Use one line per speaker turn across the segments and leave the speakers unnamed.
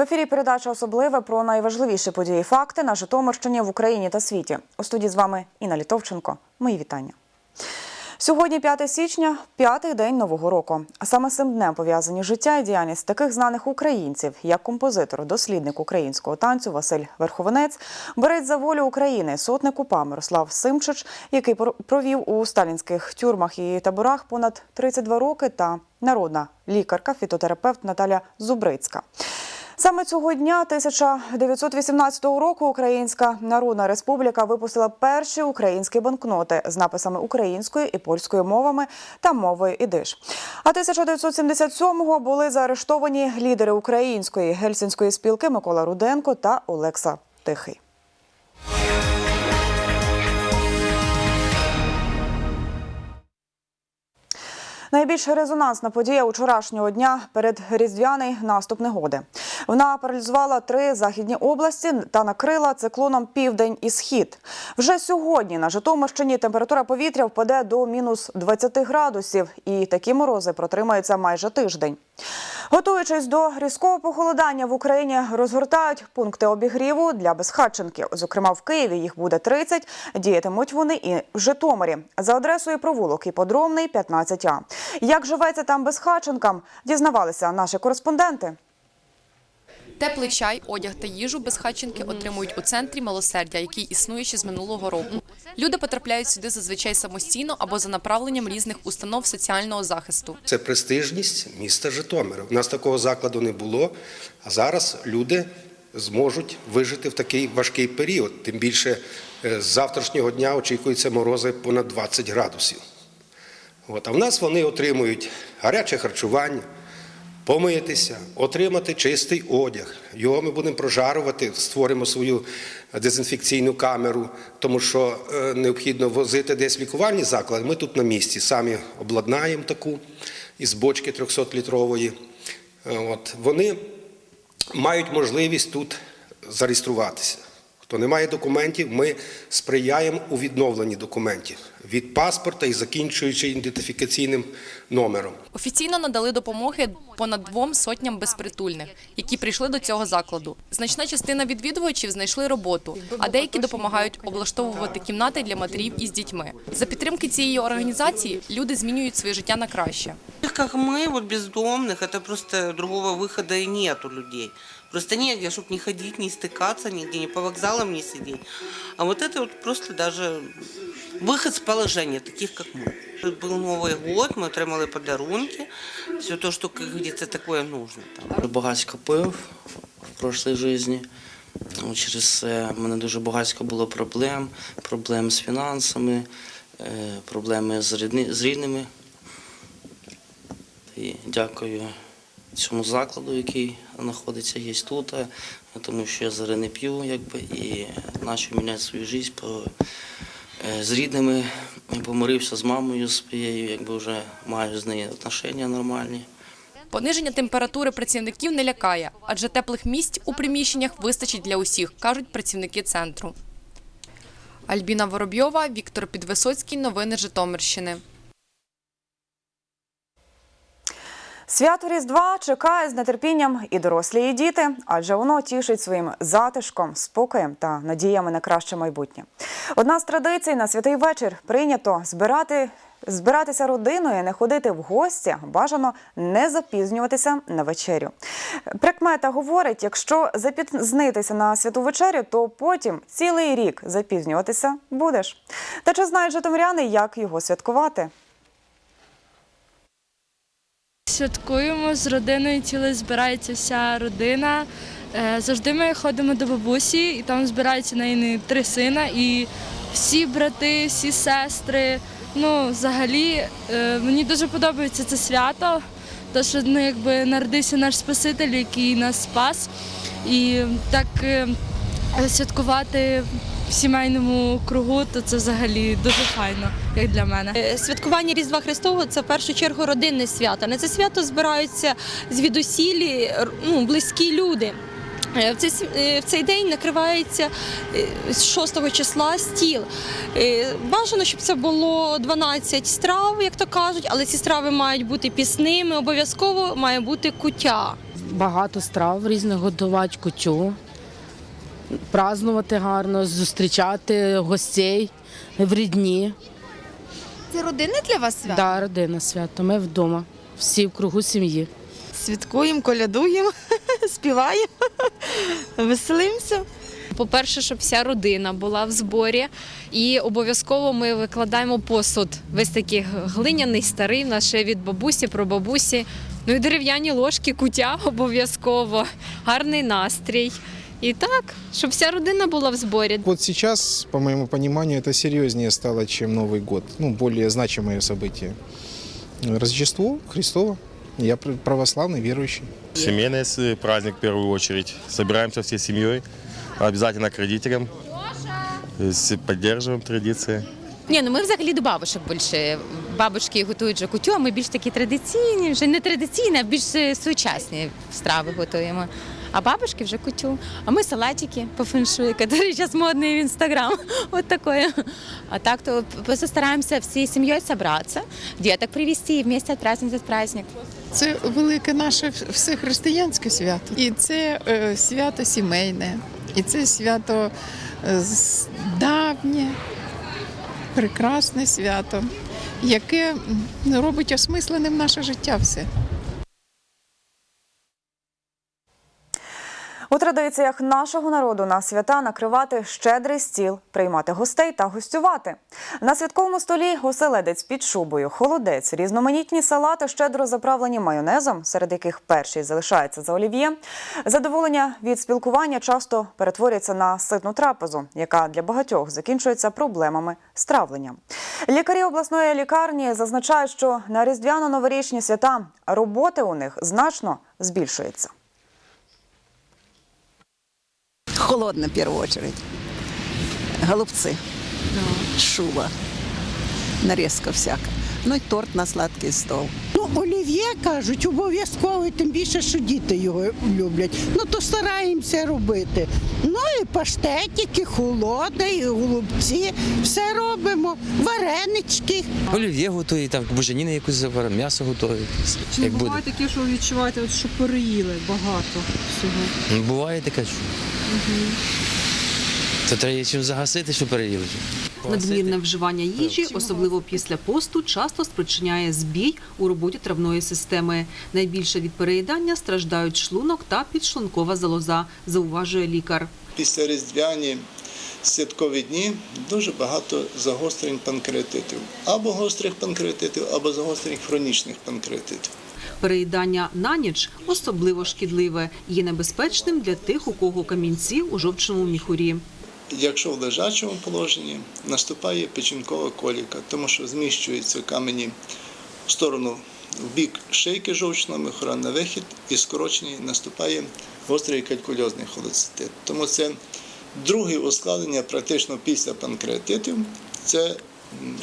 В ефірі передача особливе про найважливіші події і факти на Житомирщині в Україні та світі. У студії з вами Інна Літовченко. Мої вітання. Сьогодні 5 січня, п'ятий день нового року. А саме з цим днем пов'язані життя і діяльність таких знаних українців, як композитор, дослідник українського танцю Василь Верховенець, борець за волю України, сотник УПА Мирослав Симчич, який провів у сталінських тюрмах і таборах понад 32 роки, та народна лікарка, фітотерапевт Наталя Зубрицька. Саме цього дня 1918 року Українська Народна Республіка випустила перші українські банкноти з написами українською і польською мовами та мовою ідиш. А 1977-го були заарештовані лідери української гельсінської спілки Микола Руденко та Олекса Тихий. Найбільш резонансна подія вчорашнього дня перед різдвяний наступ негоди. Вона паралізувала три західні області та накрила циклоном південь і схід. Вже сьогодні на Житомирщині температура повітря впаде до мінус 20 градусів, і такі морози протримаються майже тиждень. Готуючись до різкого похолодання в Україні, розгортають пункти обігріву для безхатченків. Зокрема, в Києві їх буде 30, Діятимуть вони і в Житомирі за адресою провулок Іпподромний, 15А. Як живеться там безхатченкам, дізнавалися наші кореспонденти.
Теплий чай, одяг та їжу безхатченки отримують у центрі милосердя, який існує ще з минулого року. Люди потрапляють сюди зазвичай самостійно або за направленням різних установ соціального захисту.
Це престижність міста Житомира. У нас такого закладу не було, а зараз люди зможуть вижити в такий важкий період. Тим більше е, з завтрашнього дня очікуються морози понад 20 градусів. От. А в нас вони отримують гаряче харчування, помитися, отримати чистий одяг. Його ми будемо прожарувати, створимо свою дезінфекційну камеру, тому що е, необхідно возити десь лікувальні заклади. Ми тут на місці самі обладнаємо таку із бочки 300-літрової. Е, От. Вони мають можливість тут зареєструватися Хто не має документів, ми сприяємо у відновленні документів від паспорта і закінчуючи ідентифікаційним номером.
Офіційно надали допомоги понад двом сотням безпритульних, які прийшли до цього закладу. Значна частина відвідувачів знайшли роботу, а деякі допомагають облаштовувати кімнати для матерів із дітьми. За підтримки цієї організації люди змінюють своє життя на краще.
Таких, как мы, вот бездомных, это просто другого выхода и нет у людей. Просто негде, чтобы не ходить, не стыкаться нигде, не по вокзалам не сидеть. А вот это вот просто даже выход с положения, таких как мы. Был Новый год, мы отримали подарунки, все то, что как где-то такое нужно. Там.
Багатько пив в прошлій житті. Ну, Через це в мене дуже багатько було проблем, проблем з фінансами, е, проблеми з рідни- з рідними. І дякую цьому закладу, який знаходиться є тут, е, тому що я зараз не п'ю, якби, і почав міняти свою життя по, е, з рідними. Помирився з мамою своєю, якби вже маю з нею отношення нормальні.
Пониження температури працівників не лякає, адже теплих місць у приміщеннях вистачить для усіх, кажуть працівники центру. Альбіна Воробйова, Віктор Підвисоцький. Новини Житомирщини.
Свято Різдва чекає з нетерпінням і дорослі, і діти, адже воно тішить своїм затишком, спокоєм та надіями на краще майбутнє. Одна з традицій на святий вечір прийнято збирати. Збиратися родиною, не ходити в гості, бажано не запізнюватися на вечерю. Прикмета говорить, якщо запізнитися на святу вечерю, то потім цілий рік запізнюватися будеш. Та чи знають житомиряни, як його святкувати?
Святкуємо з родиною, ціле збирається вся родина. Е, Завжди ми ходимо до бабусі, і там збираються неї три сина, і всі брати, всі сестри. Ну, взагалі, е, мені дуже подобається це свято, тому що ну, якби народився наш Спаситель, який нас спас. І так е, святкувати в сімейному кругу, то це взагалі дуже файно, як для мене.
Е, Святкування Різдва Христового це в першу чергу родинне свято. На це свято збираються звідусілі ну, близькі люди. Е, В цей, е, в цей день накривається з 6 числа стіл. Бажано, щоб це було 12 страв, як то кажуть, але ці страви мають бути пісними, обов'язково має бути куття.
багато страв різних готувати, кутю, празднувати гарно, зустрічати гостей в рідні.
Це родинне для вас свято?
Да, родина свято. Ми вдома, всі в кругу сім'ї.
Святкуємо, колядуємо, співаємо, веселимося.
По-перше, щоб вся родина була в зборі, і обов'язково ми викладаємо посуд. Весь такий глиняний, старий, в нас ще від бабусі, про бабусі. Ну і дерев'яні ложки, кутя обов'язково, гарний настрій. І так, щоб вся родина була в зборі.
Вот сейчас, по моему пониманию, это серьезнее стало, чем Новый год. Ну, более значимое событие. Рождество Христово. Я пр- православный, верующий.
Семейный с- праздник в первую очередь. Собираемся всей семьей, обязательно к родителям, С- поддерживаем традиции.
Ні, ну ми взагалі до бабушок більше. Бабушки готують же кутю, а ми більш такі традиційні, вже не традиційні, а більш е, сучасні страви готуємо. А бабушки вже кутю. А ми салатики по феншую, який зараз модний в інстаграм. Вот такое. А так то стараємося всією сім'єю зібратися, діток привезти і вместе відпразднувати праздник.
Це велике наше всехристиянське свято. І це е, свято сімейне, і це свято е, давнє, прекрасне свято, яке робить осмисленим наше життя все.
У традиціях нашого народу на свята накривати щедрий стіл, приймати гостей та гостювати. На святковому столі оселедець під шубою, холодець, різноманітні салати, щедро заправлені майонезом, серед яких перший залишається за олів'є. Задоволення від спілкування часто перетворюється на ситну трапезу, яка для багатьох закінчується проблемами з травленням. Лікарі обласної лікарні зазначають, що на різдвяно-новорічні свята роботи у них значно збільшується.
Холодно, в первую очередь. Голубцы, шуба, нарезка всяка. Ну і торт на сладкий стол.
Ну, олів'є кажуть, обов'язково, тим більше, що діти його люблять. Ну то стараємося робити. Ну і паштетики, холодне, і голубці, все робимо, варенички.
Олів'є готує, там буженіни якусь заваримо, м'ясо готує. Як буде.
таке, що відчуваєте, от, що переїли багато всього?
Ну, Буває таке, що. То треба чим загасити, що переїли.
Надмірне вживання їжі, особливо після посту, часто спричиняє збій у роботі травної системи. Найбільше від переїдання страждають шлунок та підшлункова залоза, зауважує лікар.
Після різдвяні святкові дні дуже багато загострень панкреатитів. Або гострих панкреатитів, або загострень хронічних панкреатитів.
Переїдання на ніч особливо шкідливе є небезпечним для тих, у кого камінці у жовчному міхурі.
Якщо в лежачому положенні наступає печінкова коліка, тому що зміщуються камені в сторону в бік шийки жовчного міхура на вихід і скорочення наступає гострий калькульозний холецистит. Тому це друге ускладнення практично після панкреатитів. Це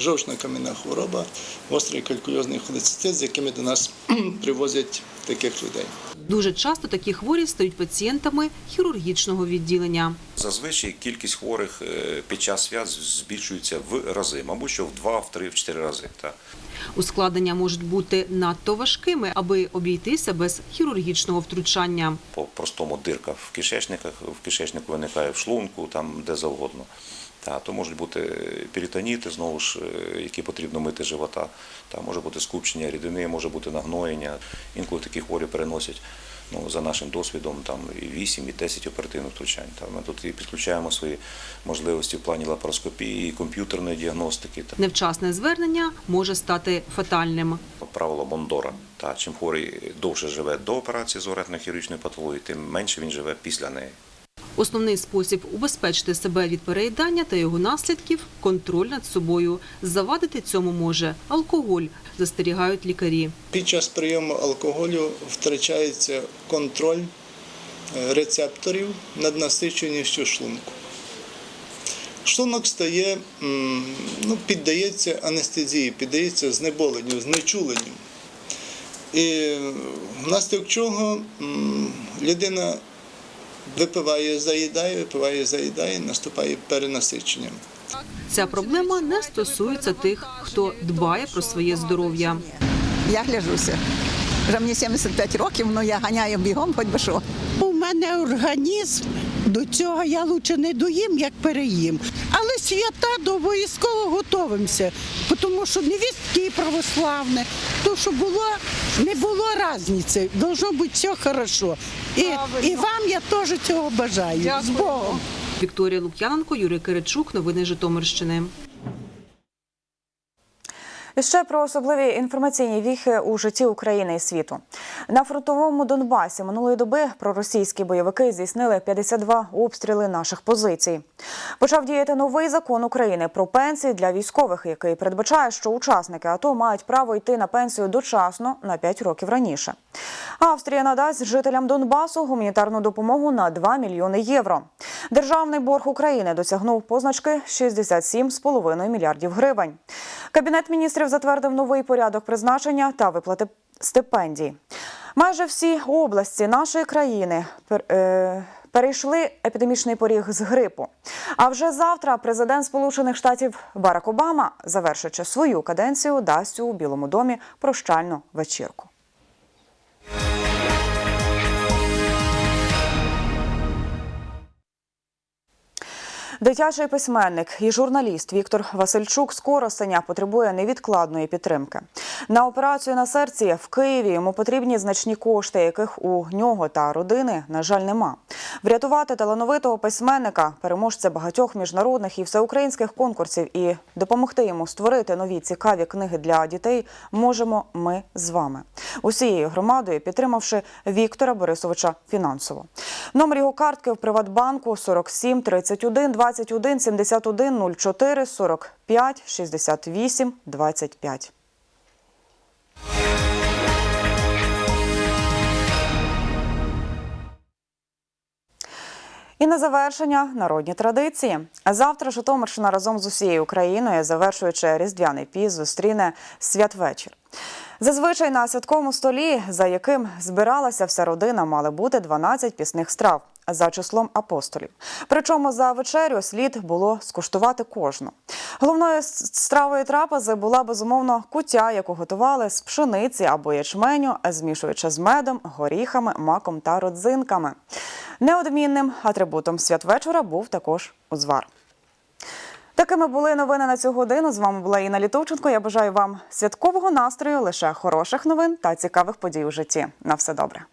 жовчна кам'яна хвороба, гострий калькульозний холецистит, з якими до нас привозять таких людей.
Дуже часто такі хворі стають пацієнтами хірургічного відділення.
Зазвичай кількість хворих е, під час свят збільшується в рази, мабуть, що в два, в три, в чотири рази. Так.
Ускладнення можуть бути надто важкими, аби обійтися без хірургічного втручання.
По простому дирка в кишечниках, в кишечнику виникає в шлунку, там де завгодно. Та, то можуть бути перитоніти, знову ж, е, які потрібно мити живота. Та, може бути скупчення рідини, може бути нагноєння. Інколи такі хворі переносять ну, за нашим досвідом там, і 8, і 10 оперативних втручань. Та, ми тут і підключаємо свої можливості в плані лапароскопії, і комп'ютерної діагностики. Та.
Невчасне звернення може стати фатальним.
правило Бондора. Та чим хворий довше живе до операції з орегнохірургічної патології, тим менше він живе після неї.
Основний спосіб убезпечити себе від переїдання та його наслідків контроль над собою. Завадити цьому може алкоголь, застерігають лікарі.
Під час прийому алкоголю втрачається контроль е, рецепторів над насиченістю шлунку. Шлунок стає, ну, піддається анестезії, піддається знеболенню, знечуленню. І внаслідок чого людина випиває, заїдає, випиває, заїдає, наступає перенасичення.
Ця проблема не стосується тих, хто дбає про своє здоров'я.
Я гляжуся. Вже мені 75 років, але я ганяю бігом, хоч би що.
У мене організм до цього я лучше не доїм, як переїм. Але свята до обов'язково готуємося, тому що невістки православне, то що було, не було різниці. Должно бути все хорошо. І, і вам я теж цього бажаю. З Богом.
Вікторія Лук'яненко, Юрій Киричук. Новини Житомирщини.
І ще про особливі інформаційні віхи у житті України і світу. На фронтовому Донбасі минулої доби проросійські бойовики здійснили 52 обстріли наших позицій. Почав діяти новий закон України про пенсії для військових, який передбачає, що учасники АТО мають право йти на пенсію дочасно на 5 років раніше. Австрія надасть жителям Донбасу гуманітарну допомогу на 2 мільйони євро. Державний борг України досягнув позначки 67,5 мільярдів гривень. Кабінет міністрів затвердив новий порядок призначення та виплати стипендій. Майже всі області нашої країни е, перейшли епідемічний поріг з грипу. А вже завтра президент Сполучених Штатів Барак Обама, завершуючи свою каденцію, дасть у Білому домі прощальну вечірку. Дитячий письменник і журналіст Віктор Васильчук з Коростеня потребує невідкладної підтримки. На операцію на серці в Києві йому потрібні значні кошти, яких у нього та родини, на жаль, нема. Врятувати талановитого письменника, переможця багатьох міжнародних і всеукраїнських конкурсів і допомогти йому створити нові цікаві книги для дітей можемо ми з вами. Усією громадою підтримавши Віктора Борисовича фінансово. Номер його картки в Приватбанку 47 31 21 71 04 45 68 25. І на завершення народні традиції. Завтра Житомирщина разом з усією Україною, завершуючи різдвяний піс, зустріне святвечір. Зазвичай на святковому столі, за яким збиралася вся родина, мали бути 12 пісних страв за числом апостолів. Причому за вечерю слід було скуштувати кожну. Головною стравою трапези була безумовно кутя, яку готували з пшениці або ячменю, змішуючи з медом, горіхами, маком та родзинками. Неодмінним атрибутом святвечора був також узвар. Такими були новини на цю годину. З вами була Інна Літовченко. Я бажаю вам святкового настрою, лише хороших новин та цікавих подій у житті. На все добре.